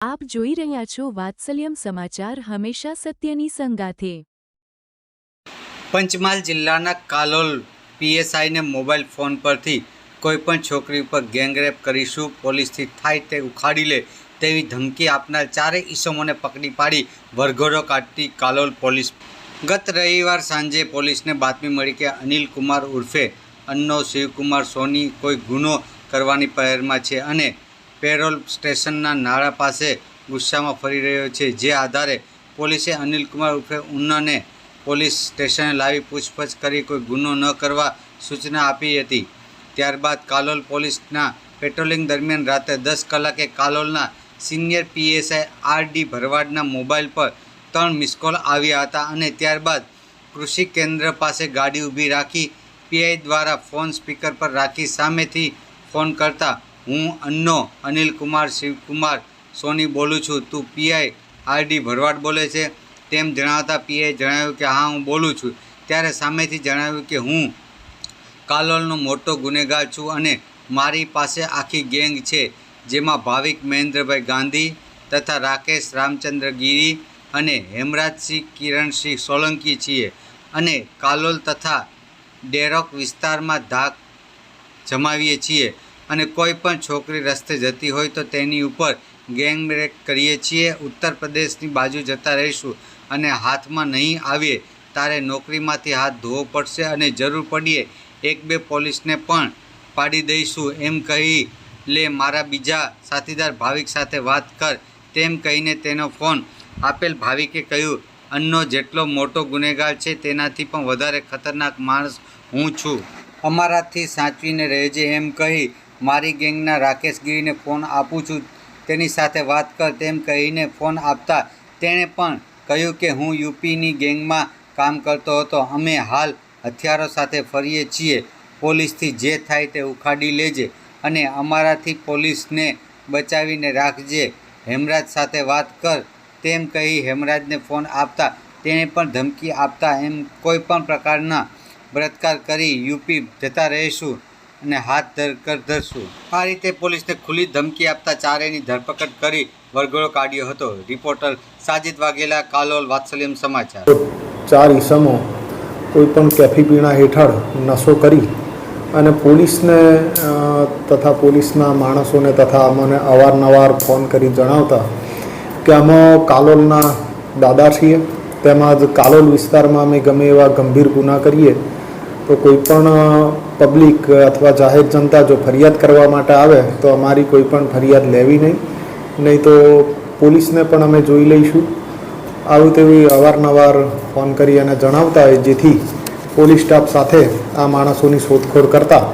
આપ જોઈ રહ્યા છો વાત્સલ્યમ સમાચાર હંમેશા સત્યની સંગાથે. પંચમહાલ જિલ્લાના કાલોલ પીએસઆઈને મોબાઈલ ફોન પરથી કોઈપણ છોકરી ઉપર ગેંગરેપ કરીશું, પોલીસથી થાય તે ઉખાડી લે તેવી ધમકી આપનાર ચારેય ઈસમોને પકડી પાડી વરઘોડો કાઢતી કાલોલ પોલીસ. ગત રવિવાર સાંજે પોલીસને બાતમી મળી કે અનિલ કુમાર ઉર્ફે અન્નો શિવકુમાર સોની કોઈ ગુનો કરવાની પહેરમાં છે અને પેરોલ સ્ટેશનના નાળા પાસે ગુસ્સામાં ફરી રહ્યો છે. જે આધારે પોલીસે અનિલ કુમાર ઉર્ફે ઉન્નાને પોલીસ સ્ટેશને લાવી પૂછપરછ કરી. કોઈ ગુનો ન કરવા સૂચના આપી હતી. ત્યારબાદ કાલોલ પોલીસના પેટ્રોલિંગ દરમિયાન રાત્રે દસ કલાકે કાલોલના સિનિયર પીએસઆઈ આર ડી ભરવાડના મોબાઈલ પર ત્રણ મિસકોલ આવ્યા હતા અને ત્યારબાદ કૃષિ કેન્દ્ર પાસે ગાડી ઊભી રાખી પીઆઈ દ્વારા ફોન સ્પીકર પર રાખી સામેથી ફોન કરતા હું અન્નો અનિલ કુમાર શિવકુમાર સોની બોલું છું. તું પીઆઈ આર ડી ભરવાડ બોલે છે. તેમ જણાવતા પીઆઈ જણાવ્યું કે હા, હું બોલું છું. ત્યારે સામેથી જણાવ્યું કે હું કાલોલનો મોટો ગુનેગાર છું અને મારી પાસે આખી ગેંગ છે, જેમાં ભાવિક મહેન્દ્રભાઈ ગાંધી તથા રાકેશ રામચંદ્ર ગીરી અને હેમરાજસિંહ કિરણસિંહ સોલંકી છીએ. અને કાલોલ તથા ડેરોક વિસ્તારમાં ધાક જમાવીએ છીએ. અને કોઈ પણ છોકરી રસ્તે જતી હોય તો તેની ઉપર ગેંગ બ્રેક કરીએ છીએ. ઉત્તર પ્રદેશની બાજુ જતા રહીશું અને હાથમાં નહીં આવીએ તારે નોકરીમાંથી હાથ ધોવો પડશે અને જરૂર પડીએ એક બે પોલીસને પણ પાડી દઈશું. એમ કહી લે, મારા બીજા સાથીદાર ભાવિક સાથે વાત કર. તેમ કહીને તેનો ફોન આપેલ ભાવિકે કહ્યું, અન્નો જેટલો મોટો ગુનેગાર છે તેનાથી પણ વધારે ખતરનાક માણસ હું છું. અમારાથી સાચવીને રહેજે, એમ કહી મારી ગેંગના રાકેશ ગીરીને ફોન આપું છું. તેની સાથે વાત કર તેમ કહીને ફોન આપતા તેણે પણ કહ્યું કે હું યુપીની ગેંગમાં કામ કરતો હતો. અમે હાલ હથિયારો સાથે ફરીએ છીએ. પોલીસથી જે થાય તે ઉખાડી લેજે અને અમારાથી પોલીસને બચાવીને રાખજે. હેમરાજ સાથે વાત કર તેમ કહી હેમરાજને ફોન આપતા તેણે પણ ધમકી આપતા એમ કોઈ પણ પ્રકારના બળાત્કાર કરી યુપી જતા રહીશું. અને હાથ ધરકર ધરશું. આ રીતે પોલીસને ખુલ્લી ધમકી આપતા ચારેની ધરપકડ કરી વરઘોડો કાઢ્યો હતો. રિપોર્ટર સાજિદ વાઘેલા, કાલોલ, વાત્સલ્યમ સમાચાર. ચાર ઈસમો કોઈપણ કેફી પીણા હેઠળ નશો કરી અને પોલીસને તથા પોલીસના માણસોને તથા અમને અવારનવાર ફોન કરી જણાવતા કે અમે કાલોલના દાદા છીએ. તેમજ કાલોલ વિસ્તારમાં અમે ગમે એવા ગંભીર ગુના કરીએ તો કોઈપણ પબ્લિક અથવા જાહેર જનતા જો ફરિયાદ કરવા માટે આવે, તો અમારી કોઈ પણ ફરિયાદ લેવી નહીં. નહીં તો પોલીસને પણ અમે જોઈ લઈશું. આવું તેવી અવારનવાર ફોન કરી અને જણાવતા હોય, જેથી પોલીસ સ્ટાફ સાથે આ માણસોની શોધખોળ કરતા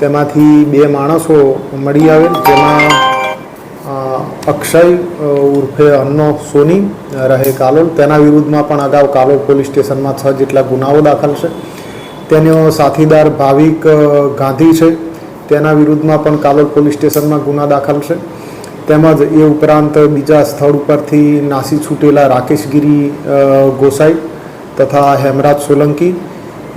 તેમાંથી બે માણસો મળી આવે, જેમાં અક્ષય ઉર્ફે અન્નો સોની, રહે કાલોલ. તેના વિરુદ્ધમાં પણ અગાઉ કાલોલ પોલીસ સ્ટેશનમાં છ જેટલા ગુનાઓ દાખલ છે. તેનો સાથીદાર ભાવિક ગાંધી છે. તેના વિરુદ્ધમાં પણ કાલોલ પોલીસ સ્ટેશનમાં ગુના દાખલ છે. તેમજ એ ઉપરાંત બીજા સ્થળ ઉપરથી નાસી છૂટેલા રાકેશગીરી ગોસાઈ તથા હેમરાજ સોલંકી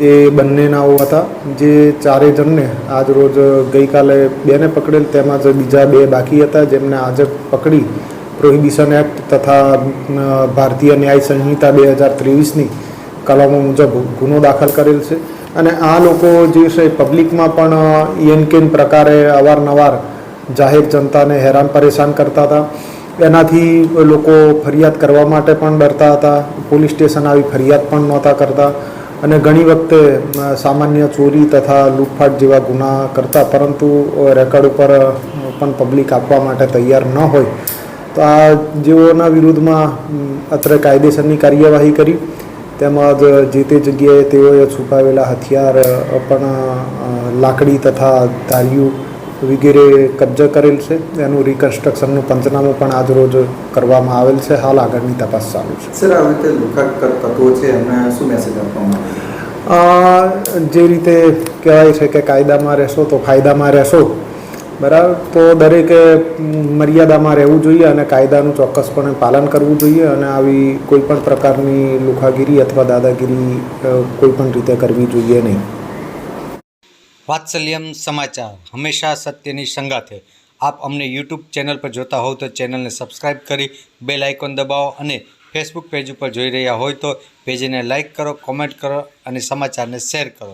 એ બંનેનાઓ હતા. જે ચારે જણને આજ રોજ ગઈકાલે બેને પકડેલ તેમજ બીજા બે બાકી હતા. જેમને આજે પકડી પ્રોહિબિશન એક્ટ તથા ભારતીય ન્યાય સંહિતા બે હજાર ત્રેવીસની કલમો મુજબ ગુનો દાખલ કરેલ છે. અને આ લોકો જે છે પબ્લિકમાં પણ એન કેન પ્રકારે અવારનવાર જાહેર જનતાને હેરાન પરેશાન કરતા હતા. એનાથી લોકો ફરિયાદ કરવા માટે પણ ડરતા હતા. પોલીસ સ્ટેશન આવી ફરિયાદ પણ નહોતા કરતા. અને ઘણી વખતે સામાન્ય ચોરી તથા લૂંટફાટ જેવા ગુના કરતા, પરંતુ રેકોર્ડ ઉપર પણ પબ્લિક આપવા માટે તૈયાર ન હોય. તો આ જેઓના વિરુદ્ધમાં અત્રે કાયદેસરની કાર્યવાહી કરી. તેમજ જે તે જગ્યાએ તેઓએ છુપાવેલા હથિયાર પણ લાકડી તથા ધાર્યું વગેરે કબજે કરેલ છે. એનું રિકન્સ્ટ્રક્શનનું પંચનામું પણ આજ રોજ કરવામાં આવેલ છે. હાલ આગળની તપાસ ચાલુ છે. સર આ રીતે તત્વો છે એમને શું મેસેજ આપવામાં જે રીતે કહેવાય છે કે કાયદામાં રહેશો તો ફાયદામાં રહેશો. બરાબર? તો દરેકે મર્યાદામાં રહેવું જોઈએ અને કાયદાનું ચોક્કસપણે પાલન કરવું જોઈએ અને આવી કોઈપણ પ્રકારની લુખાગીરી અથવા દાદાગીરી કોઈપણ રીતે કરવી જોઈએ નહીં. વાત્સલ્યમ સમાચાર. હંમેશા સત્યની સંગાથે. આપ અમને યુટ્યુબ ચેનલ પર જોતા હોવ તો ચેનલને સબસ્ક્રાઇબ કરી બે લાઇકોન દબાવો અને ફેસબુક પેજ ઉપર જોઈ રહ્યા હોય તો પેજને લાઇક કરો, કોમેન્ટ કરો અને સમાચારને શેર કરો.